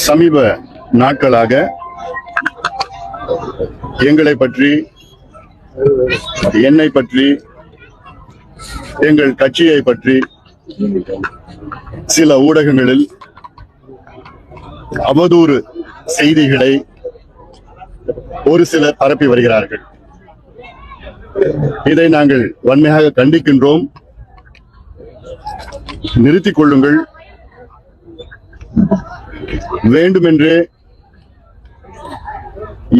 சமீப நாட்களாக எங்களை பற்றி என்னை பற்றி எங்கள் கட்சியை பற்றி சில ஊடகங்களில் அவதூறு செய்திகளை ஒரு சிலர் பரப்பி வருகிறார்கள். இதை நாங்கள் வன்மையாக கண்டிக்கின்றோம். நிறுத்திக் கொள்ளுங்கள். வேண்டுமென்றே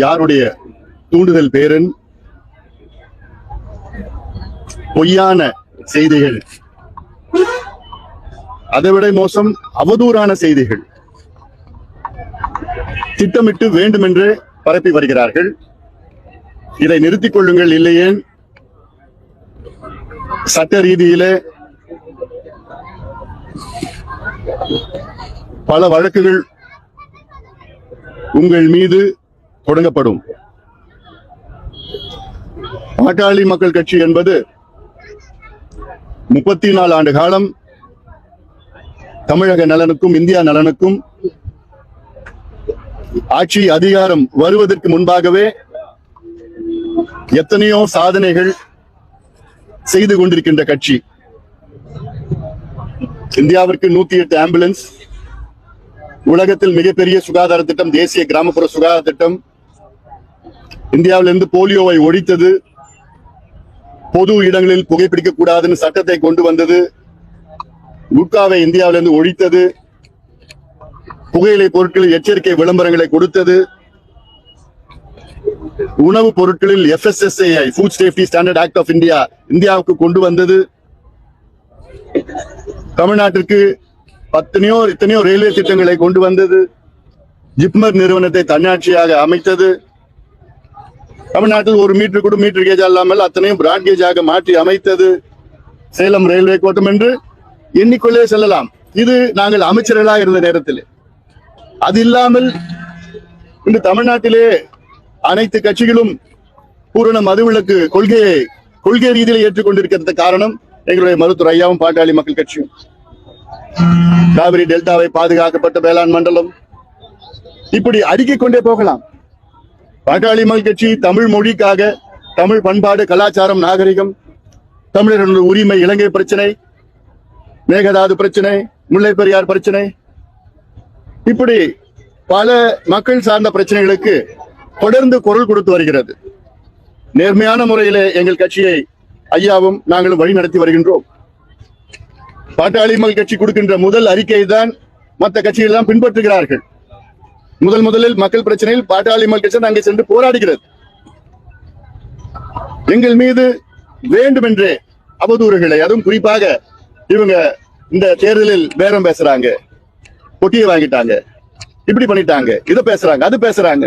யாருடைய தூண்டுதல் பேரன் பொய்யான செய்திகள். அதைவிட மோசம் அவதூறான செய்திகள். திட்டமிட்டு வேண்டுமென்று பரப்பி வருகிறார்கள். இதை நிறுத்திக் கொள்ளுங்கள் இல்லையே சட்ட ரீதியிலே பல வழக்குகள் உங்கள் மீது தொடங்கப்படும். பாட்டாளி மக்கள் கட்சி என்பது முப்பத்தி நாலு ஆண்டு காலம் தமிழக நலனுக்கும் இந்தியா நலனுக்கும் ஆட்சி அதிகாரம் வருவதற்கு முன்பாகவே எத்தனையோ சாதனைகள் செய்து கொண்டிருக்கின்ற கட்சி. இந்தியாவிற்கு நூத்தி எட்டு ஆம்புலன்ஸ் உலகத்தில் மிகப்பெரிய சுகாதார திட்டம் தேசிய கிராமப்புற சுகாதார திட்டம். இந்தியாவிலிருந்து போலியோவை ஒழித்தது. பொது இடங்களில் புகைப்பிடிக்க கூடாதுன்னு சட்டத்தை கொண்டு வந்தது. குட்காவை இந்தியாவிலிருந்து ஒழித்தது. புகையிலை பொருட்களில் எச்சரிக்கை விளம்பரங்களை கொடுத்தது. உணவுப் பொருட்களில் FSSI food safety standard act of India இந்தியாவுக்கு கொண்டு வந்தது. தமிழ்நாட்டிற்கு பத்தனையோ இத்தனையோ ரயில்வே திட்டங்களை கொண்டு வந்தது. ஜிப்மர் நிறுவனத்தை தன்னாட்சியாக அமைத்தது. தமிழ்நாட்டில் ஒரு மீட்டர் கூட மீட்டர் கேஜ் அல்லாமல் அத்தனையும் பிராட் மாற்றி அமைத்தது. சேலம் ரயில்வே கோட்டம் என்று எண்ணிக்கொள்ளே செல்லலாம். இது நாங்கள் அமைச்சர்களாக இருந்த நேரத்தில். அது இல்லாமல் இன்று தமிழ்நாட்டிலே அனைத்து கட்சிகளும் பூரண மதுவிலக்கு கொள்கையை கொள்கை ரீதியில் ஏற்றுக்கொண்டிருக்கிறது காரணம் எங்களுடைய மருத்துவர் ஐயாவும் பாட்டாளி மக்கள் கட்சியும். காவிரி டெல்டாவை பாதுகாக்கப்பட்ட வேளாண் மண்டலம் இப்படி அடுக்கிக் கொண்டே போகலாம். பாட்டாளி மக்கள் கட்சி தமிழ் மொழிக்காக தமிழ் பண்பாடு கலாச்சாரம் நாகரிகம் தமிழர்களுடைய உரிமை இலங்கை பிரச்சனை மேகதாது பிரச்சனை முல்லை பெரியார் பிரச்சனை இப்படி பல மக்கள் சார்ந்த பிரச்சனைகளுக்கு தொடர்ந்து குரல் கொடுத்து வருகிறது. நேர்மையான முறையிலே எங்கள் கட்சியை ஐயாவும் நாங்களும் வழி நடத்தி வருகின்றோம். பாட்டாளி மக்கள் கட்சி கொடுக்கின்ற முதல் அறிக்கை தான் மற்ற கட்சிகள் தான் பின்பற்றுகிறார்கள். முதல் முதலில் மக்கள் பிரச்சனையில் பாட்டாளி மக்கள் கட்சி அங்கே சென்று போராடுகிறது. எங்கள் மீது வேண்டுமென்றே அவதூறுகளை அதுவும் குறிப்பாக இவங்க இந்த தேர்தலில் பேரம் பேசுறாங்க பொட்டியை வாங்கிட்டாங்க இப்படி பண்ணிட்டாங்க இதை பேசுறாங்க அது பேசுறாங்க.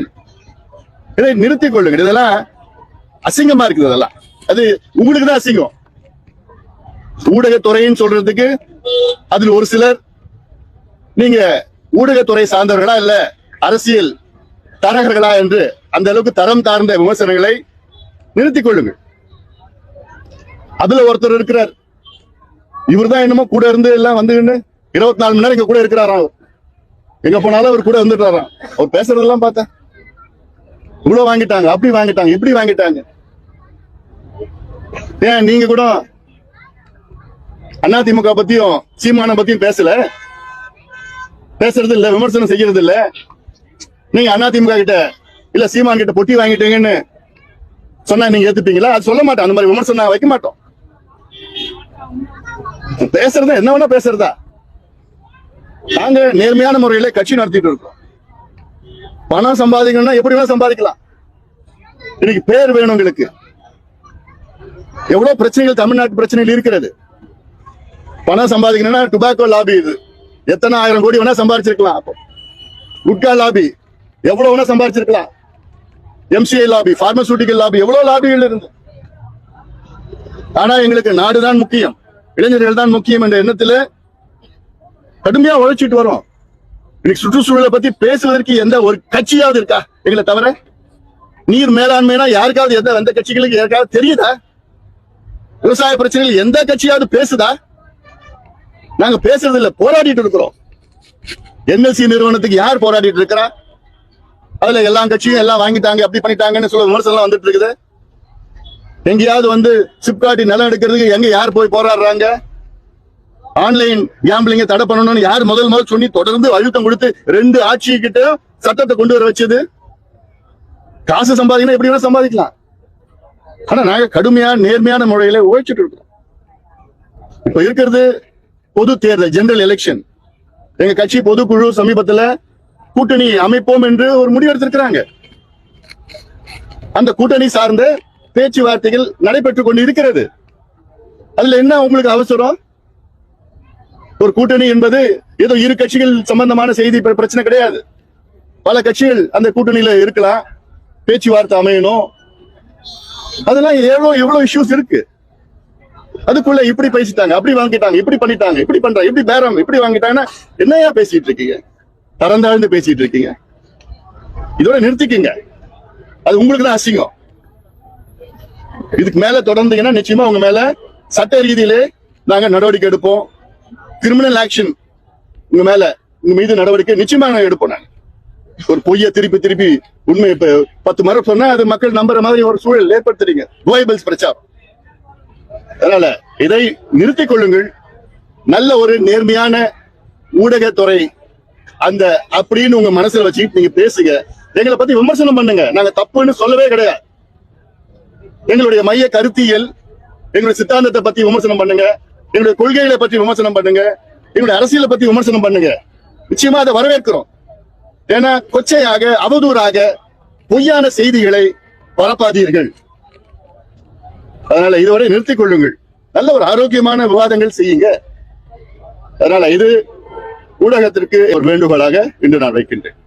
இதை நிறுத்திக் கொள்ளுங்க இதெல்லாம் அசிங்கமா இருக்குது இதெல்லாம் அது உங்களுக்கு தான் அசிங்கம். ஊடகத்துறைன்னு சொல்றதுக்கு அதில் ஒரு சிலர் நீங்க ஊடகத்துறை சார்ந்தவர்களா இல்ல அரசியல் தரகர்களா என்று அந்த அளவுக்கு தரம் தாழ்ந்த விமர்சனங்களை நிறுத்திக் கொள்ளுங்கள். அதுல ஒருத்தர் இருக்கிறார். இவர்தான் என்னமோ கூட இருந்து எல்லாம் வந்து இருபத்தி நாலு மணி நேரம் இங்க கூட இருக்கிறாராம் அவர். எங்க போனாலும் அவர் கூட வந்துட்டாராம் அவர் பேசுறதெல்லாம் பார்த்தேன். இவ்வளவு வாங்கிட்டாங்க அப்படி வாங்கிட்டாங்க இப்படி வாங்கிட்டாங்க. ஏன் நீங்க கூட அண்ணா திமுக பத்தியும் சீமான பத்தியும் பேசல. பேசுறது இல்ல விமர்சனம் செய்யறது இல்ல நீங்க அண்ணா திமுக கிட்ட இல்ல சீமான் கிட்ட பொட்டி வாங்கிட்டீங்கன்னு சொன்னா நீங்க ஏத்துப்பீங்களா? அது சொல்ல மாட்டோம். அந்த மாதிரி விமர்சனம் நான் வைக்க மாட்டோம். பேசுறதா என்ன வேணா பேசுறதா. நாங்க நேர்மையான முறையில கட்சி நடத்திட்டு இருக்கோம். பணம் சம்பாதிக்கணும்னா எப்படி வேணா சம்பாதிக்கலாம். இன்னைக்கு பேர் வேணும் உங்களுக்கு எவ்வளவு பிரச்சனைகள் தமிழ்நாட்டு பிரச்சனைகள் இருக்கிறது. பணம் சம்பாதிக்கணும்னா டுபாக்கோ லாபி இது. எத்தனை ஆயிரம் கோடி வேணா சம்பாதிச்சிருக்கலாம் அப்போ. குட்கா லாபி எவ்வளவு வேணா சம்பாதிச்சிருக்கலாம் எம்சிஐ லாபி பார்மசூட்டிக்கல் லாபி எவ்வளவு லாபிகள் இருந்து. ஆனா எங்களுக்கு நாடுதான் முக்கியம். இளைஞர்கள் தான் முக்கியம் என்ற எண்ணத்துல கடுமையா உழைச்சிட்டு வரோம். இன்னைக்கு சுற்றுச்சூழலை பத்தி பேசுவதற்கு எந்த ஒரு கட்சியாவது இருக்கா? எங்களை தவிர நீர் மேலாண்மைனா யாருக்காவது எந்த எந்த கட்சிகளுக்கு யாருக்காவது தெரியுதா? விவசாய பிரச்சனைகள் எந்த கட்சியாவது பேசுதா? நாங்க பேசுறது இல்ல போராடிட்டு இருக்கிறோம். என்எல்சி நிறுவனத்துக்கு யார் போராடிட்டு இருக்கிறா? அதுல எல்லா கட்சியும் எல்லாம் வாங்கிட்டாங்க அப்படி பண்ணிட்டாங்கன்னு சொல்ல விமர்சனம் வந்துட்டு இருக்குது. எங்கேயாவது வந்து சிப்காட்டி நிலம் எடுக்கிறதுக்கு எங்க யார் போய் போராடுறாங்க? ஆன்லைன் கேம்பிளிங்க தடை பண்ணணும்னு யார் முதல் முதல் சொல்லி தொடர்ந்து அழுத்தம் கொடுத்து ரெண்டு ஆட்சி கிட்ட சட்டத்தை கொண்டு வர வச்சது? காசு சம்பாதிக்கணும் எப்படி வேணா சம்பாதிக்கலாம். ஆனா நாங்க கடுமையான நேர்மையான முறையில உழைச்சிட்டு இருக்கோம் இப்ப இருக்கிறது பொது தேர்தல் ஜெனரல் எலெக்ஷன் எங்க கட்சி பொதுக்குழு சமீபத்துல கூட்டணி அமைப்போம் என்று ஒரு முடிவு எடுத்திருக்கிறாங்க. அந்த கூட்டணி சார்ந்த பேச்சுவார்த்தைகள் நடைபெற்றுக் கொண்டு இருக்கிறது அதுல என்ன உங்களுக்கு அவசரம்? ஒரு கூட்டணி என்பது ஏதோ இரு கட்சிகள் சம்பந்தமான செய்தி பிரச்சனை கிடையாது. பல கட்சிகள் அந்த கூட்டணியில இருக்கலாம். பேச்சுவார்த்தை அமையணும். அதெல்லாம் எவ்வளவு எவ்வளவு இஷ்யூஸ் இருக்கு. அதுக்குள்ள இப்படி பேசிட்டாங்க அப்படி வாங்கிட்டாங்க இப்படி பண்ணிட்டாங்க இப்படி பண்றாங்க இப்படி பேரம் இப்படி வாங்கிட்டாங்கன்னா என்னையா பேசிட்டு இருக்கீங்க? தரந்தாழ்ந்து பேசிட்டு இருக்கீங்க. இதோட நிறுத்திக்கீங்க. அது உங்களுக்கு தான் அசிங்கம். இதுக்கு மேல தொடர்ந்தீங்கன்னா நிச்சயமா உங்க மேல சட்ட ரீதியிலே நாங்க நடவடிக்கை எடுப்போம். கிரிமினல் ஆக்ஷன் உங்க மேல உங்க மீது நடவடிக்கை நிச்சயமா நாங்க எடுப்போம் நாங்க. ஒரு பொய்ய திருப்பி திருப்பி உண்மை இப்ப பத்து மரம் சொன்னா அது மக்கள் நம்புற மாதிரி ஒரு சூழல் ஏற்படுத்துறீங்க. கோயபிள்ஸ் பிரச்சாரம். அதனால இதை நிறுத்திக் கொள்ளுங்கள். நல்ல ஒரு நேர்மையான ஊடகத்துறை அந்த அப்படின்னு உங்க மனசுல வச்சுக்கிட்டு நீங்க பேசுங்க. எங்களை பத்தி விமர்சனம் பண்ணுங்க. நாங்க தப்புன்னு சொல்லவே கிடையாது. எங்களுடைய மைய கருத்தியல் எங்களுடைய சித்தாந்தத்தை பத்தி விமர்சனம் பண்ணுங்க. எங்களுடைய கொள்கைகளை பற்றி விமர்சனம் பண்ணுங்க. எங்களுடைய அரசியலை பத்தி விமர்சனம் பண்ணுங்க. நிச்சயமா அதை வரவேற்கிறோம். ஏன்னா கொச்சையாக அவதூறாக பொய்யான செய்திகளை பரப்பாதீர்கள். அதனால இதுவரை நிறுத்திக் கொள்ளுங்கள். நல்ல ஒரு ஆரோக்கியமான விவாதங்கள் செய்யுங்க. அதனால இது ஊடகத்திற்கு ஒரு வேண்டுகோளாக இன்று நான் வைக்கின்றேன்.